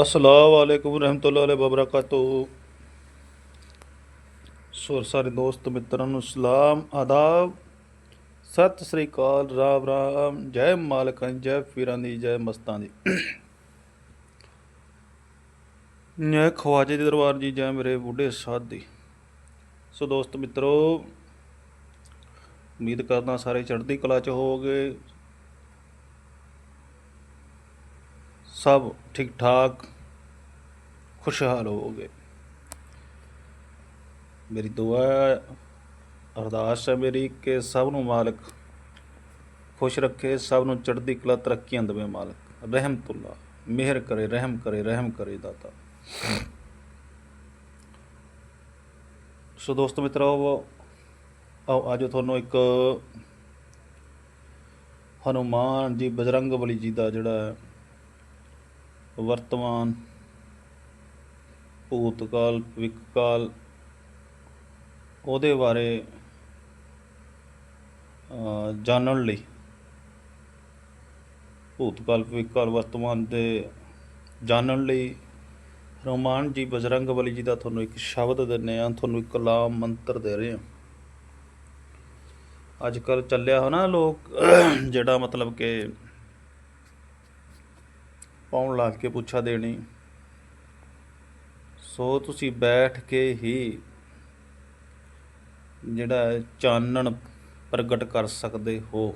ਅਸਲਾਮ ਵਾਲੇਕੁਮ ਰਹਿਮਤੁਲਾਹ ਵਬਰਕਾਤੁ ਸੋ ਸਾਰੇ ਦੋਸਤ ਮਿੱਤਰਾਂ ਨੂੰ ਸਲਾਮ, ਆਦਾਬ। ਸਤਿ ਸ੍ਰੀ ਅਕਾਲ, ਰਾਮ ਰਾਮ। ਜੈ ਮਾਲਕਾਂ ਜੈ ਪੀਰਾਂ ਦੀ, ਜੈ ਮਸਤਾਂ ਦੀ। ਜੈ ਖਵਾਜੇ ਦੇ ਦਰਬਾਰ ਜੀ, ਜੈ ਮੇਰੇ ਬੁੱਢੇ ਸਾਧ। ਦੀ ਸੋ ਦੋਸਤ ਮਿੱਤਰੋ, ਉਮੀਦ ਕਰਦਾ ਸਾਰੇ ਚੜ੍ਹਦੀ ਕਲਾ ਚ ਹੋਵੋਗੇ। ਸਭ ਠੀਕ ਠਾਕ ਖੁਸ਼ਹਾਲ ਹੋਵੋਗੇ। ਮੇਰੀ ਦੁਆ ਅਰਦਾਸ ਹੈ ਮੇਰੀ ਕਿ ਸਭ ਨੂੰ ਮਾਲਕ ਖੁਸ਼ ਰੱਖੇ, ਸਭ ਨੂੰ ਚੜ੍ਹਦੀ ਕਲਾ ਤਰੱਕੀਆਂ ਦੇਵੇ ਮਾਲਕ। ਰਹਿਮਤੁल्ला ਮਿਹਰ ਕਰੇ, ਰਹਿਮ ਕਰੇ ਰਹਿਮ ਕਰੇ ਦਾਤਾ। ਸੋ ਦੋਸਤੋ ਮਿੱਤਰੋ, ਆਓ ਅੱਜ ਤੁਹਾਨੂੰ ਇੱਕ ਹਨੂਮਾਨ ਜੀ ਬਜਰੰਗ ਬਲੀ ਜੀ ਦਾ ਜਿਹੜਾ ਹੈ ਵਰਤਮਾਨ ਭੂਤਕਾਲ ਭਵਿੱਖ ਕਾਲ ਉਹਦੇ ਬਾਰੇ ਜਾਣਨ ਲਈ ਭੂਤਕਾਲ ਭਵਿੱਖ ਕਾਲ ਵਰਤਮਾਨ ਦੇ ਜਾਣਨ ਲਈ ਹਨੂਮਾਨ ਜੀ ਬਜਰੰਗ ਬਲੀ ਜੀ ਦਾ ਤੁਹਾਨੂੰ ਇੱਕ ਸ਼ਬਦ ਦਿੰਨੇ ਆ ਤੁਹਾਨੂੰ ਇੱਕ ਕਲਾਮ ਮੰਤਰ ਦੇ ਰਹੇ ਆ ਅੱਜ ਕੱਲ ਚੱਲਿਆ ਹੋ ਨਾ ਲੋਕ, ਜਿਹੜਾ ਮਤਲਬ ਕਿ ਪਾਉਣ ਲਾਜ ਕੇ ਪੁੱਛਾ ਦੇਣੀ। ਸੋ ਤੁਸੀਂ ਬੈਠ ਕੇ ਹੀ ਜਿਹੜਾ ਹੈ ਚਾਨਣ ਪ੍ਰਗਟ ਕਰ ਸਕਦੇ ਹੋ।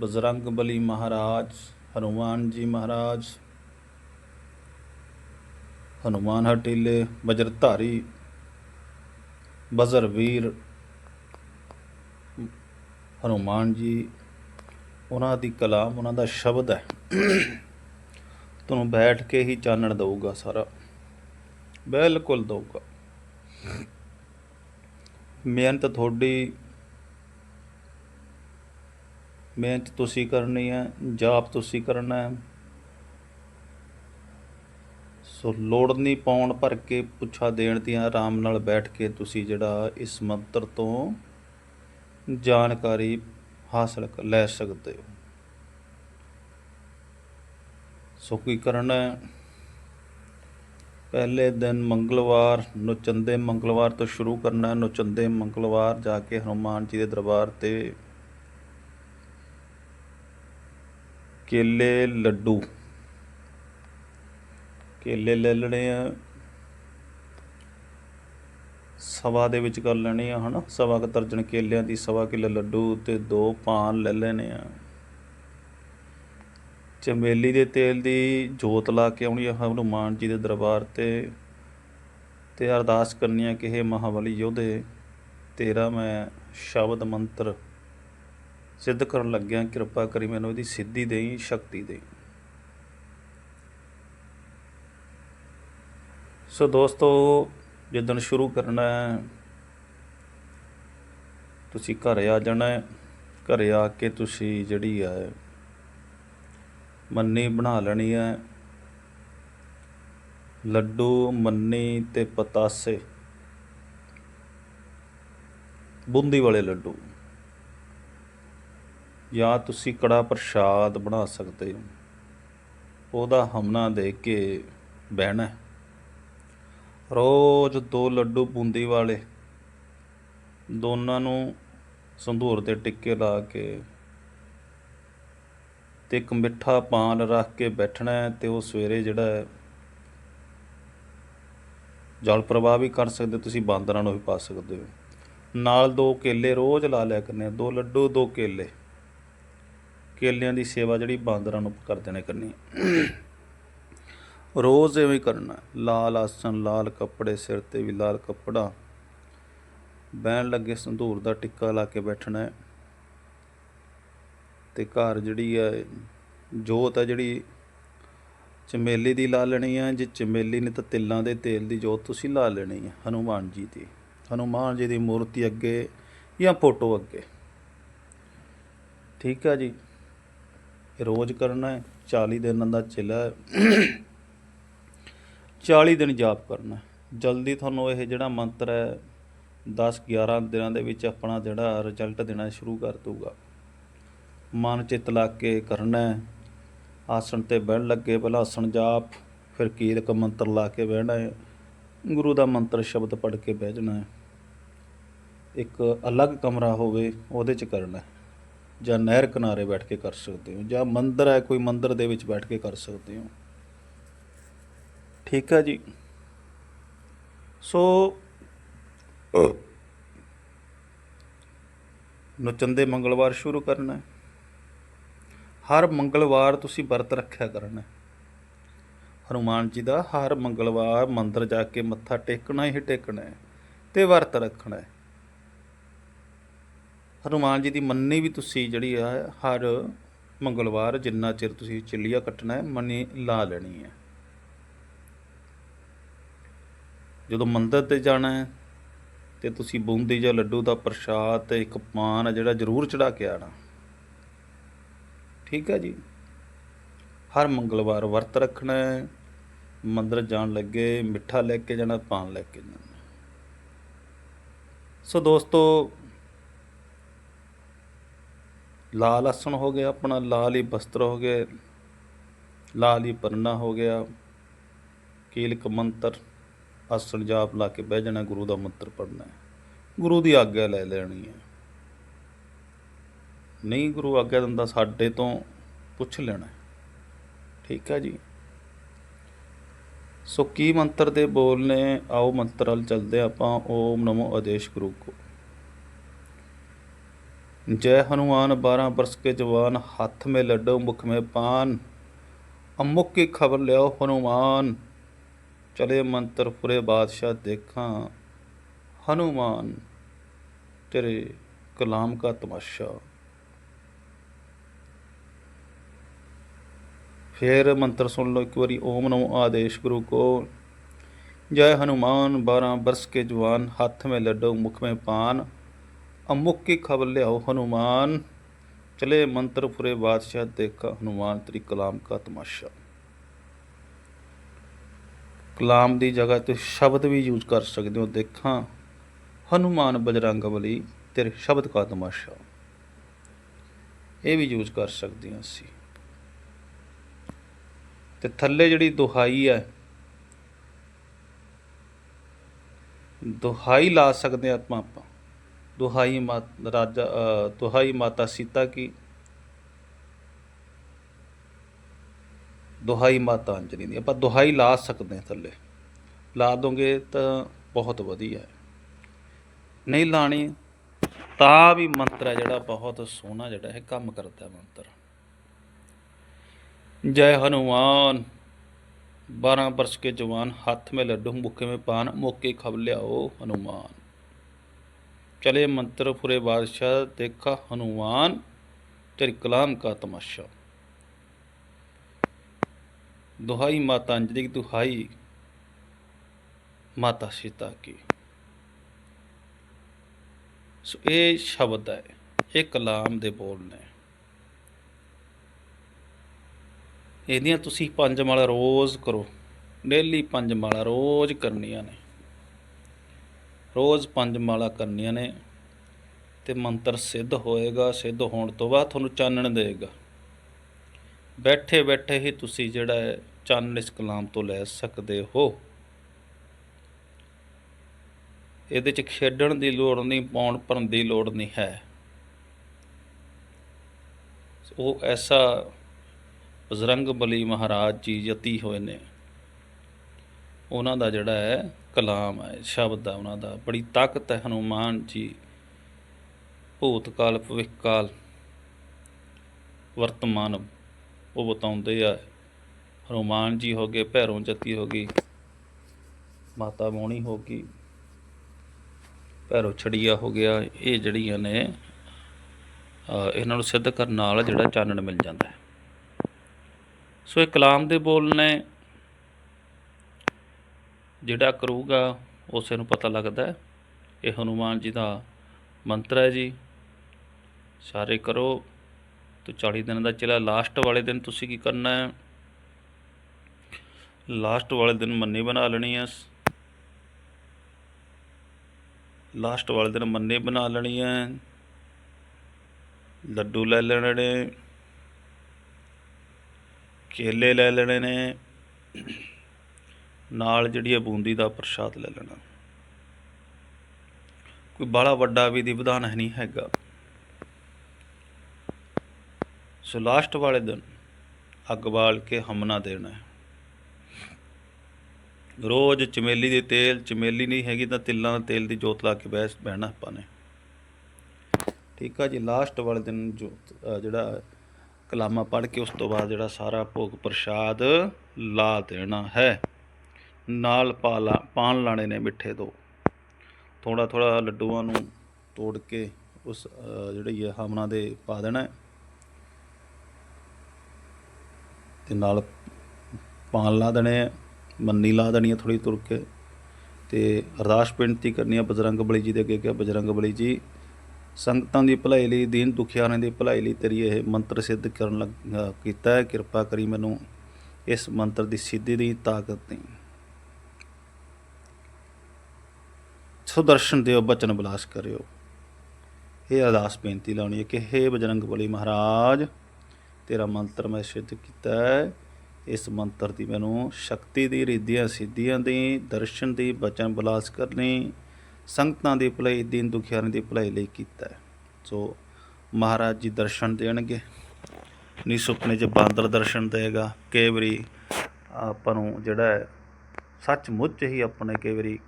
ਬਜ਼ਰੰਗ ਬਲੀ ਮਹਾਰਾਜ, ਹਨੂਮਾਨ ਜੀ ਮਹਾਰਾਜ, ਹਨੂਮਾਨ ਹਟੀਲੇ, ਬਜਰਧਾਰੀ ਬਜ਼ਰ ਵੀਰ ਹਨੂਮਾਨ ਜੀ ਉਹਨਾਂ ਦੀ ਕਲਾਮ, ਉਹਨਾਂ ਦਾ ਸ਼ਬਦ ਹੈ। ਤੁਹਾਨੂੰ ਬੈਠ ਕੇ ਹੀ ਚਾਨਣ ਦਊਗਾ ਸਾਰਾ। ਬਿਲਕੁਲ ਦਊਗਾ। ਮਿਹਨਤ ਤੁਹਾਡੀ, ਮਿਹਨਤ ਤੁਸੀਂ ਕਰਨੀ ਹੈ, ਜਾਪ ਤੁਸੀਂ ਕਰਨਾ ਹੈ। ਸੋ ਲੋੜ ਨਹੀਂ ਪਾਉਣ ਭਰ ਕੇ ਪੁੱਛਾ ਦੇਣ ਦੀਆਂ, ਆਰਾਮ ਨਾਲ ਬੈਠ ਕੇ ਤੁਸੀਂ ਜਿਹੜਾ ਇਸ ਮੰਤਰ ਤੋਂ ਜਾਣਕਾਰੀ ਹਾਸਲ ਲੈ ਸਕਦੇ ਹੋ। ਸੋ ਕੀ ਕਰਨਾ ਪਹਿਲੇ ਦਿਨ ਮੰਗਲਵਾਰ, ਨੁਚੰਦੇ ਮੰਗਲਵਾਰ ਤੋਂ ਸ਼ੁਰੂ ਕਰਨਾ ਹੈ। ਨੁਚੰਦੇ ਮੰਗਲਵਾਰ ਜਾ ਕੇ ਹਨੂਮਾਨ ਜੀ ਦੇ ਦਰਬਾਰ ਤੇ ਕੇਲੇ, ਲੱਡੂ। ਕੇਲੇ ਲੈ ਲੈਣੇ ਆ। ਸਵਾ ਦੇ ਵਿੱਚ ਕਰ ਲੈਣੇ ਆ, ਹਨਾ? ਸਵਾ ਕੁ ਦਰਜਨ ਕੇਲਿਆਂ ਦੀ ਸਵਾ ਕਿਲੋ ਲੱਡੂ ਤੇ ਦੋ ਪਾਨ ਲੈ ਲੈਣੇ ਆ। ਚਮੇਲੀ ਦੇ ਤੇਲ ਦੀ ਜੋਤ ਲਾ ਕੇ ਆਉਣੀ ਆ, ਹਨੂਮਾਨ ਜੀ ਦੇ ਦਰਬਾਰ ਤੇ ਤੇ ਅਰਦਾਸ ਕਰਨੀ ਆ ਕਿ हे ਮਹਾਬਲੀ ਯੋਧੇ ਤੇਰਾ ਮੈਂ ਸ਼ਬਦ ਮੰਤਰ ਸਿੱਧ ਕਰਨ ਲੱਗਿਆ, ਕਿਰਪਾ ਕਰੀ ਮੈਨੂੰ ਇਹਦੀ ਸਿੱਧੀ ਦੇਈ, ਸ਼ਕਤੀ ਦੇਈ। ਸੋ ਦੋਸਤੋ ਜਿੱਦਣ ਸ਼ੁਰੂ ਕਰਨਾ ਹੈ, ਤੁਸੀਂ ਘਰ ਆ ਜਾਣਾ ਹੈ, ਘਰੇ ਆ ਕੇ ਤੁਸੀਂ ਜਿਹੜੀ ਹੈ, ਮੰਨੀ ਬਣਾ ਲੈਣੀ ਹੈ। ਲੱਡੂ, ਮੰਨੀ ਤੇ ਪਤਾਸੇ। ਬੂੰਦੀ ਵਾਲੇ ਲੱਡੂ। ਜਾਂ ਤੁਸੀਂ ਕੜਾ ਪ੍ਰਸ਼ਾਦ ਬਣਾ ਸਕਦੇ ਹੋ। ਉਹਦਾ ਹਮਨਾ ਦੇ ਕੇ ਬਹਿਣਾ ਰੋਜ਼ ਦੋ ਲੱਡੂ ਬੂੰਦੀ ਵਾਲੇ। ਦੋਨਾਂ ਨੂੰ ਸੰਧੂਰ ਦੇ ਟਿੱਕੇ ਲਾ ਕੇ ਤੇ ਇੱਕ ਮਿੱਠਾ ਪਾਨ ਰੱਖ ਕੇ ਬੈਠਣਾ ਹੈ ਤੇ ਉਹ ਸਵੇਰੇ ਜਿਹੜਾ ਹੈ ਜਲ ਪ੍ਰਵਾਹ ਵੀ ਕਰ ਸਕਦੇ ਤੁਸੀਂ ਬਾਂਦਰਾਂ ਨੂੰ ਵੀ ਪਾ ਸਕਦੇ ਹੋ। ਨਾਲ ਦੋ ਕੇਲੇ ਰੋਜ਼ ਲਾ ਲਿਆ ਕਰਨੇ ਦੋ ਲੱਡੂ, ਦੋ ਕੇਲੇ। ਕੇਲਿਆਂ ਦੀ ਸੇਵਾ ਜਿਹੜੀ ਬਾਂਦਰਾਂ ਨੂੰ ਕਰਦੇ ਨੇ ਕਰਨੀ ਰੋਜ਼ ਐਵੇਂ ਕਰਨਾ ਲਾਲ ਆਸਣ, ਲਾਲ ਕੱਪੜੇ, ਸਿਰ ਤੇ ਵੀ ਲਾਲ ਕੱਪੜਾ। ਬਹਿਣ ਲੱਗੇ ਸੰਧੂਰ ਦਾ ਟਿੱਕਾ ਲਾ ਕੇ ਬੈਠਣਾ ਹੈ। ਤੇ ਘਰ ਜਿਹੜੀ ਹੈ ਜੋਤ ਹੈ ਜਿਹੜੀ, ਚਮੇਲੀ ਦੀ ਲਾ ਲੈਣੀ ਹੈ ਜੇ ਚਮੇਲੀ ਨੇ ਤਾਂ ਤਿਲਾਂ ਦੇ ਤੇਲ ਦੀ ਜੋਤ ਤੁਸੀਂ ਲਾ ਲੈਣੀ ਹੈ ਹਨੂਮਾਨ ਜੀ ਦੀ। ਹਨੂਮਾਨ ਜੀ ਦੀ ਮੂਰਤੀ ਅੱਗੇ ਜਾਂ ਫੋਟੋ ਅੱਗੇ। ਠੀਕ ਹੈ ਜੀ। ਰੋਜ਼ ਕਰਨਾ ਹੈ 40 ਦਿਨਾਂ ਦਾ ਚਿਲਾ 40 ਦਿਨ ਜਾਪ ਕਰਨਾ ਜਲਦੀ ਤੁਹਾਨੂੰ ਇਹ ਜਿਹੜਾ ਮੰਤਰ ਹੈ 10 11 ਦਿਨਾਂ ਦੇ ਵਿੱਚ ਆਪਣਾ ਜਿਹੜਾ ਰਿਜ਼ਲਟ ਦੇਣਾ ਸ਼ੁਰੂ ਕਰ ਦੂਗਾ ਮਨ ਚਿੱਤ ਲਾ ਕੇ ਕਰਨਾ ਆਸਣ ਤੇ ਬਹਿਣ ਲੱਗੇ, ਪਹਿਲਾਂ ਆਸਣ ਜਾਪ, ਫਿਰ ਕੀਰਕ ਮੰਤਰ ਲਾ ਕੇ ਬਹਿਣਾ ਹੈ। ਗੁਰੂ ਦਾ ਮੰਤਰ ਸ਼ਬਦ ਪੜ੍ਹ ਕੇ ਬਹਿ ਜਾਣਾ ਹੈ। ਇੱਕ ਅਲੱਗ ਕਮਰਾ ਹੋਵੇ, ਉਹਦੇ 'ਚ ਕਰਨਾ ਹੈ। ਜਾਂ ਨਹਿਰ ਕਿਨਾਰੇ ਬੈਠ ਕੇ ਕਰ ਸਕਦੇ ਹੋ, ਜਾਂ ਮੰਦਰ ਹੈ, ਕੋਈ ਮੰਦਰ ਦੇ ਵਿੱਚ ਬੈਠ ਕੇ ਕਰ ਸਕਦੇ ਹੋ। ਠੀਕ ਹੈ ਜੀ। ਸੋ ਨੁਚੰਦੇ ਮੰਗਲਵਾਰ ਸ਼ੁਰੂ ਕਰਨਾ ਹਰ ਮੰਗਲਵਾਰ ਤੁਸੀਂ ਵਰਤ ਰੱਖਿਆ ਕਰਨਾ ਹੈ। ਹਨੂਮਾਨ ਜੀ ਦਾ ਹਰ ਮੰਗਲਵਾਰ ਮੰਦਰ ਜਾ ਕੇ ਮੱਥਾ ਟੇਕਣਾ ਹੀ ਟੇਕਣਾ ਹੈ ਤੇ ਵਰਤ ਰੱਖਣਾ ਹੈ। ਹਨੂਮਾਨ ਜੀ ਦੀ ਮੰਨੀ ਵੀ ਤੁਸੀਂ ਜਿਹੜੀ ਆ, ਹਰ ਮੰਗਲਵਾਰ ਜਿੰਨਾ ਚਿਰ ਤੁਸੀਂ ਚਿੱਲੀਆ ਕੱਟਣਾ ਹੈ, ਮੰਨੀ ਲਾ ਲੈਣੀ ਹੈ। ਜਦੋਂ ਮੰਦਿਰ ਤੇ ਜਾਣਾ ਹੈ, ਤੇ ਤੁਸੀਂ ਬੂੰਦੀ ਜਾਂ ਲੱਡੂ ਦਾ ਪ੍ਰਸ਼ਾਦ ਤੇ ਇੱਕ ਪਾਨ ਆ ਜਿਹੜਾ ਜ਼ਰੂਰ ਚੜਾ ਕੇ ਆਣਾ। ਠੀਕ ਹੈ ਜੀ? ਹਰ ਮੰਗਲਵਾਰ ਵਰਤ ਰੱਖਣਾ ਹੈ, ਮੰਦਿਰ ਜਾਣ ਲੱਗੇ, ਮਿੱਠਾ ਲੈ ਕੇ ਜਾਣਾ, ਪਾਨ ਲੈ ਕੇ ਜਾਣਾ। ਸੋ ਦੋਸਤੋ, ਲਾਲ ਆਸਣ ਹੋ ਗਿਆ ਆਪਣਾ, ਲਾਲ ਹੀ ਬਸਤਰ ਹੋ ਗਏ, ਲਾਲ ਹੀ ਪਰਨਾ ਹੋ ਗਿਆ, ਕੀਲਕ ਮੰਤਰ ਅਸਣ ਜਾਪ ਲਾ ਕੇ ਬਹਿ ਜਾਣਾ, ਗੁਰੂ ਦਾ ਮੰਤਰ ਪੜਨਾ ਗੁਰੂ ਦੀ ਆਗਿਆ ਲੈ ਲੈਣੀ ਹੈ। ਨਹੀਂ, ਗੁਰੂ ਆਗਿਆ ਦਿੰਦਾ ਸਾਡੇ ਤੋਂ ਪੁੱਛ ਲੈਣਾ ਠੀਕ ਹੈ ਜੀ। ਸੋ ਕੀ ਮੰਤਰ ਦੇ ਬੋਲ ਨੇ? ਆਓ ਮੰਤਰ ਹਲ ਚੱਲਦੇ ਆਪਾਂ। ਓਮ ਨਮੋ ਆਦੇਸ਼ ਗੁਰੂ ਕੋ। ਜੈ ਹਨੂਮਾਨ 12 ਬਰਸ ਕੇ ਜਵਾਨ, ਹੱਥ ਮੇ ਲੱਡੋ, ਮੁਖ ਮੇ ਪਾਨ। ਅਮੁਕ ਕੀ ਖਬਰ ਲਿਓ ਹਨੂਮਾਨ। चले मंत्र पुरे बादशाह देखा हनुमान तेरे कलाम का तमाशा फिर मंत्र सुन लो एक बारी ओम नमो आदेश गुरु को जय हनुमान बारह बरस के जवान हाथ में लड्डू मुख में पान अमुक की खबर लियाओ हनुमान चले मंत्र फुरे बादशाह देखा हनुमान तेरी कलाम का तमाशा ਕਲਾਮ ਦੀ ਜਗ੍ਹਾ ਤੇ ਸ਼ਬਦ ਵੀ ਯੂਜ਼ ਕਰ ਸਕਦੇ ਹੋ, ਦੇਖਾਂ। ਹਨੂਮਾਨ ਬਜਰੰਗ ਬਲੀ, ਤੇਰੇ ਸ਼ਬਦ ਕਾ ਤਮਾਸ਼ਾ। ਇਹ ਵੀ ਯੂਜ਼ ਕਰ ਸਕਦੇ ਹਾਂ ਅਸੀਂ ਤੇ ਥੱਲੇ ਜਿਹੜੀ ਦੁਹਾਈ ਹੈ, ਦੁਹਾਈ ਲਾ ਸਕਦੇ ਹਾਂ ਆਪਾਂ। ਆਪਾਂ ਦੁਹਾਈ ਮਾਤ ਰਾਜਾ ਦੁਹਾਈ ਮਾਤਾ ਸੀਤਾ ਕੀ ਦੁਹਾਈ ਮਾਤਾ ਅੰਜਲੀ ਦੀ। ਆਪਾਂ ਦੁਹਾਈ ਲਾ ਸਕਦੇ ਹਾਂ ਥੱਲੇ। ਲਾ ਦੋਗੇ ਤਾਂ ਬਹੁਤ ਵਧੀਆ ਹੈ। ਨਹੀਂ ਲਾਣੀ, ਤਾਂ ਵੀ ਮੰਤਰ ਹੈ ਜਿਹੜਾ ਬਹੁਤ ਸੋਹਣਾ ਜਿਹੜਾ ਹੈ ਕੰਮ ਕਰਦਾ ਮੰਤਰ। ਜੈ ਹਨੂਮਾਨ 12 ਵਰਸ਼ ਕੇ ਜਵਾਨ, ਹੱਥ ਮੇ ਲੱਡੂ ਮੁੱਕੇ ਮੇ ਪਾਨ, ਮੋਕੇ ਖਬ ਲਿਆਓ ਹਨੂਮਾਨ। ਚਲੇ ਮੰਤਰ ਫੁਰੇ ਬਾਦਸ਼ਾਹ, ਦੇਖਾ ਹਨੂਮਾਨ, ਤੇਰੀ ਕਲਾਮ ਕਾ ਤਮਾਸ਼ਾ। ਦੁਹਾਈ ਮਾਤਾ ਜਿਹੜੀ ਦੁਹਾਈ ਮਾਤਾ ਸੀਤਾ ਕੀ। ਸੋ ਇਹ ਸ਼ਬਦ ਹੈ, ਇਹ ਕਲਾਮ ਦੇ ਬੋਲ ਨੇ। ਇਹਦੀਆਂ ਤੁਸੀਂ ਪੰਜ ਮਾਲਾ ਰੋਜ਼ ਕਰੋ, ਡੇਲੀ ਪੰਜ ਮਾਲਾ ਰੋਜ਼ ਕਰਨੀਆਂ ਨੇ। ਰੋਜ਼ ਪੰਜ ਮਾਲਾ ਕਰਨੀਆਂ ਨੇ ਤੇ ਮੰਤਰ ਸਿੱਧ ਹੋਏਗਾ, ਸਿੱਧ ਹੋਣ ਤੋਂ ਬਾਅਦ ਤੁਹਾਨੂੰ ਚਾਨਣ ਦੇਗਾ। ਬੈਠੇ ਬੈਠੇ ਹੀ ਤੁਸੀਂ ਜਿਹੜਾ ਹੈ ਚਾਨਣ ਇਸ ਕਲਾਮ ਤੋਂ ਲੈ ਸਕਦੇ ਹੋ। ਇਹਦੇ ਚ ਖੇਡਣ ਦੀ ਲੋੜ ਨਹੀਂ, ਪਾਉਣ ਭਰਨ ਦੀ ਲੋੜ ਨਹੀਂ ਹੈ। ਉਹ ਐਸਾ ਬਜਰੰਗ ਬਲੀ ਮਹਾਰਾਜ ਜੀ ਯਤੀ ਹੋਏ ਨੇ। ਉਹਨਾਂ ਦਾ ਜਿਹੜਾ ਹੈ ਕਲਾਮ ਹੈ, ਸ਼ਬਦ ਹੈ, ਉਹਨਾਂ ਦਾ। ਬੜੀ ਤਾਕਤ ਹੈ ਹਨੂਮਾਨ ਜੀ। ਭੂਤਕਾਲ, ਭਵਿੱਖਕਾਲ, ਵਰਤਮਾਨ ਉਹ ਬਤਾਉਂਦੇ ਆ, ਹਨੂਮਾਨ ਜੀ ਹੋ ਗਏ, ਭੈਰੋਂ ਜੱਤੀ ਹੋ ਗਈ, ਮਾਤਾ ਮੋਣੀ ਹੋ ਗਈ, ਭੈਰੋ ਛੜੀਆ ਹੋ ਗਿਆ, ਇਹ ਜਿਹੜੀਆਂ ਨੇ ਇਹਨਾਂ ਨੂੰ ਸਿੱਧ ਕਰਨ ਨਾਲ ਜਿਹੜਾ ਚਾਨਣ ਮਿਲ ਜਾਂਦਾ ਹੈ। ਸੋ ਇਹ ਕਲਾਮ ਦੇ ਬੋਲ ਨੇ, ਜਿਹੜਾ ਕਰੂਗਾ, ਉਸੇ ਨੂੰ ਪਤਾ ਲੱਗਦਾ ਇਹ ਹਨੂਮਾਨ ਜੀ ਦਾ ਮੰਤਰ ਹੈ ਜੀ। ਸਾਰੇ ਕਰੋ। ਤੇ 40 ਦਿਨ ਦਾ ਚਲਾ ਲਾਸਟ ਵਾਲੇ ਦਿਨ ਤੁਸੀਂ ਕੀ ਕਰਨਾ ਹੈ? ਲਾਸਟ ਵਾਲੇ ਦਿਨ ਮੰਨੀ ਬਣਾ ਲੈਣੀ ਹੈ। ਲਾਸਟ ਵਾਲੇ ਦਿਨ ਮੰਨੇ ਬਣਾ ਲੈਣੀ ਹੈ। ਲੱਡੂ ਲੈ ਲੈਣੇ ਨੇ। ਕੇਲੇ ਲੈ ਲੈਣੇ ਨੇ। ਨਾਲ ਜਿਹੜੀ ਹੈ ਬੂੰਦੀ ਦਾ ਪ੍ਰਸ਼ਾਦ ਲੈ ਲੈਣਾ। ਕੋਈ ਬਾਹਲਾ ਵੱਡਾ ਵੀ ਦੀ ਵਿਧਾਨ ਹੈ ਨਹੀਂ ਹੈਗਾ। ਸੋ ਲਾਸਟ ਵਾਲੇ ਦਿਨ ਅੱਗ ਬਾਲ ਕੇ ਹਮਨਾ ਦੇਣਾ ਹੈ। ਰੋਜ਼ ਚਮੇਲੀ ਦੇ ਤੇਲ, ਚਮੇਲੀ ਨਹੀਂ ਹੈਗੀ ਤਾਂ ਤਿਲਾਂ ਦਾ ਤੇਲ ਦੀ ਜੋਤ ਲਾ ਕੇ ਬਹਿ ਬਹਿਣਾ ਆਪਾਂ ਨੇ। ਠੀਕ ਆ ਜੀ, ਲਾਸਟ ਵਾਲੇ ਦਿਨ ਜੋ ਜਿਹੜਾ ਕਲਾਮਾ ਪੜ੍ਹ ਕੇ ਉਸ ਤੋਂ ਬਾਅਦ ਜਿਹੜਾ ਸਾਰਾ ਭੋਗ ਪ੍ਰਸ਼ਾਦ ਲਾ ਦੇਣਾ ਹੈ। ਨਾਲ ਪਾ ਲਾ ਪਾਨ ਲਾਣੇ ਨੇ ਮਿੱਠੇ ਤੋਂ ਥੋੜਾ ਥੋੜਾ ਲੱਡੂਆਂ ਨੂੰ ਤੋੜ ਕੇ ਉਸ ਜਿਹੜੀ ਹੈ ਹਮਨਾ ਦੇ ਪਾ ਦੇਣਾ ਹੈ। ਤੇ ਨਾਲ ਪਾਨ ਲਾ ਦੇਣੇ ਆ, ਮੰਨੀ ਲਾ ਦੇਣੀ ਹੈ ਥੋੜੀ ਤੁਰ ਕੇ। ਤੇ ਅਰਦਾਸ ਬੇਨਤੀ ਕਰਨੀ ਹੈ ਬਜਰੰਗ ਬਲੀ ਜੀ ਦੇ ਅੱਗੇ ਕਿ ਬਜਰੰਗ ਬਲੀ ਜੀ ਸੰਗਤਾਂ ਦੀ ਭਲਾਈ ਲਈ ਦੀਨ ਦੁਖਿਆਰਾਂ ਦੀ ਭਲਾਈ ਲਈ ਤੇਰੀ ਇਹ ਮੰਤਰ ਸਿੱਧ ਕਰਨ ਲੱਗ ਕੀਤਾ ਹੈ। ਕਿਰਪਾ ਕਰੀ ਮੈਨੂੰ ਇਸ ਮੰਤਰ ਦੀ ਸਿੱਧੀ ਦੀ ਤਾਕਤ ਦੇ ਸੁਦਰਸ਼ਨ ਦਿਓ ਬਚਨ ਬਲਾਸ ਕਰਿਓ। ਇਹ ਅਰਦਾਸ ਬੇਨਤੀ ਲਾਉਣੀ ਹੈ ਕਿ ਹੇ ਬਜਰੰਗ ਬਲੀ ਮਹਾਰਾਜ ਤੇਰਾ ਮੰਤਰ ਮੈਂ ਸਿੱਧ ਕੀਤਾ ਹੈ। ਇਸ ਮੰਤਰ ਦੀ ਮੈਨੂੰ ਸ਼ਕਤੀ ਦੀ, ਰਿੱਧੀਆਂ ਸਿੱਧੀਆਂ ਦੀ, ਦਰਸ਼ਨ ਦੀ, ਬਚਨ ਬਲਾਸ ਕਰਨੀ, ਸੰਗਤਾਂ ਦੀ ਭਲਾਈ, ਦੀਨ ਦੁਖਿਆਰਾਂ ਦੀ ਭਲਾਈ ਲਈ ਕੀਤਾ ਹੈ। ਸੋ ਮਹਾਰਾਜ ਜੀ ਦਰਸ਼ਨ ਦੇਣਗੇ। ਨੀ ਸੁਪਨੇ 'ਚ ਬਾਂਦਰ ਦਰਸ਼ਨ ਦੇਗਾ। ਕਈ ਵਾਰੀ ਆਪਾਂ ਨੂੰ ਜਿਹੜਾ ਹੈ, ਸੱਚਮੁੱਚ ਹੀ ਆਪਣੇ ਕਈ ਵਾਰੀ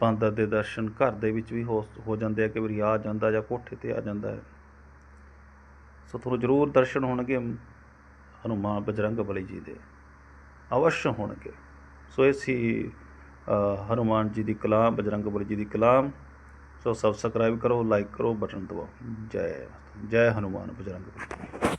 ਬਾਂਦਰ ਦੇ ਦਰਸ਼ਨ ਘਰ ਦੇ ਵਿੱਚ ਵੀ ਹੋ ਹੋ ਜਾਂਦੇ ਆ। ਕਈ ਵਾਰੀ ਆ ਜਾਂਦਾ ਜਾਂ ਕੋਠੇ ਤੇ ਆ ਜਾਂਦਾ ਹੈ। ਸੋ ਤੁਹਾਨੂੰ ਜ਼ਰੂਰ ਦਰਸ਼ਨ ਹੋਣਗੇ ਹਨੂਮਾਨ ਬਜਰੰਗ ਬਲੀ ਜੀ ਦੇ। ਅਵਸ਼ ਹੋਣਗੇ। ਸੋ ਇਹ ਸੀ ਅ, ਹਨੂਮਾਨ ਜੀ ਦੀ ਕਲਾਮ ਬਜਰੰਗ ਬਲੀ ਜੀ ਦੀ ਕਲਾਮ। ਸੋ ਸਬਸਕ੍ਰਾਈਬ ਕਰੋ ਲਾਈਕ ਕਰੋ ਬਟਨ ਦਬਾਓ। ਜੈ ਜੈ ਹਨੂਮਾਨ ਬਜਰੰਗ ਬਲੀ।